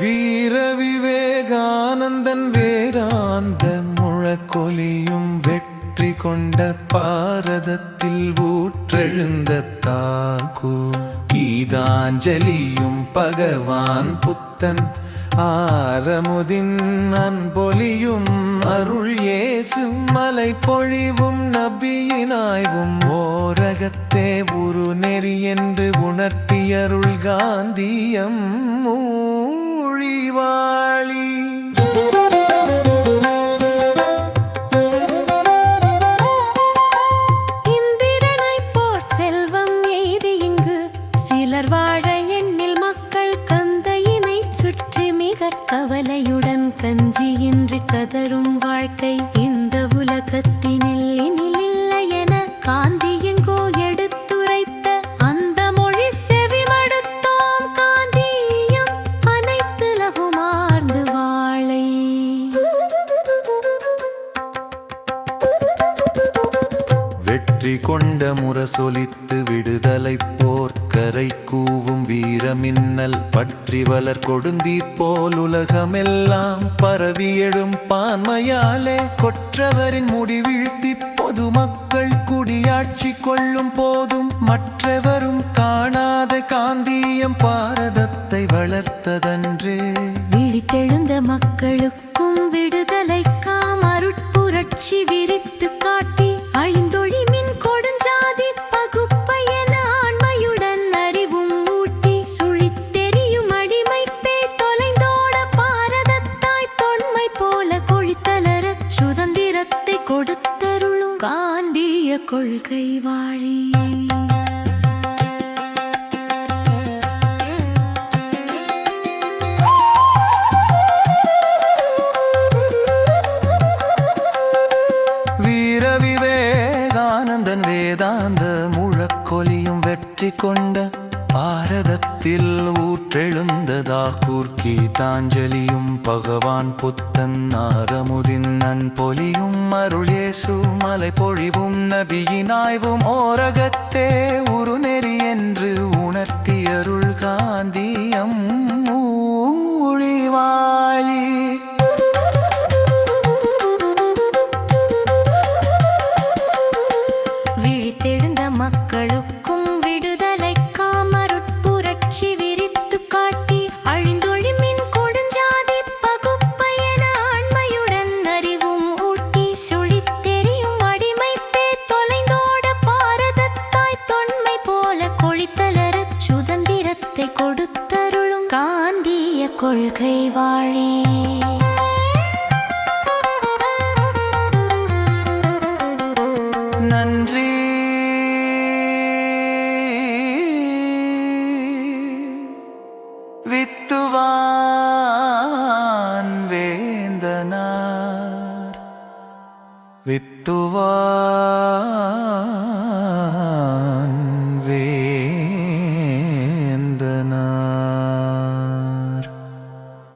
வீர விவேகானந்தன் வேராந்த முழக்கொலியும் வெற்றி கொண்ட பாரதத்தில் ஊற்றெழுந்த தாகு. கீதாஞ்சலியும் பகவான் புத்தன் ஆரமுதின் அன்பொலியும் அருள் ஏசும் மலை பொழிவும் நபியினாய்வும் ஓரகத்தே ஒரு நெறி என்று உணர்த்தியருள் காந்தியம் மூ மூழிவாளி இந்திரனைப் போற் செல்வம் எய்தி இங்கு சிலர் வாழ எண்ணில் மக்கள் கந்தையினைச் சுற்றி மிக கவலையுடன் கஞ்சியின்றி கதரும் வாழ்க்கை இந்த உலகத்தினில் இனி வெற்றி கொண்ட முரசொலித்து விடுதலை போர்க்கரை கூவும் வீரமின்னல் பற்றி வளர் கொடுந்தி போல் உலகமெல்லாம் பரவி எழும் பான்மையாலே கொற்றவரின் முடிவீழ்த்தி பொதுமக்கள் குடியாட்சி கொள்ளும் போதும் மற்றவரும் காணாத காந்தியம் பாரதத்தை வளர்த்ததன்றே. விழித்தெழுந்த மக்களுக்கும் விடுதலைக்காம் அருட்புரட்சி விரித்து கொள்கை வாழி. வீர விவேகானந்தன் வேதாந்த முழக்கொலியும் வெற்றி கொண்ட பாரதத்தில் ஊற்றெழுந்ததாகூர் கீதாஞ்சலியும் பகவான் புத்தன் நாரமுதின் நன்பொலியும் அருளேசு மலை பொழிவும் நபியின் ஆய்வும் ஓரகத்தே உருநெறி என்று உணர்த்தியருள் காந்தியம் கொள்கை வாழே. நன்றி. வித்துவான் வேந்தனார். வித்துவான்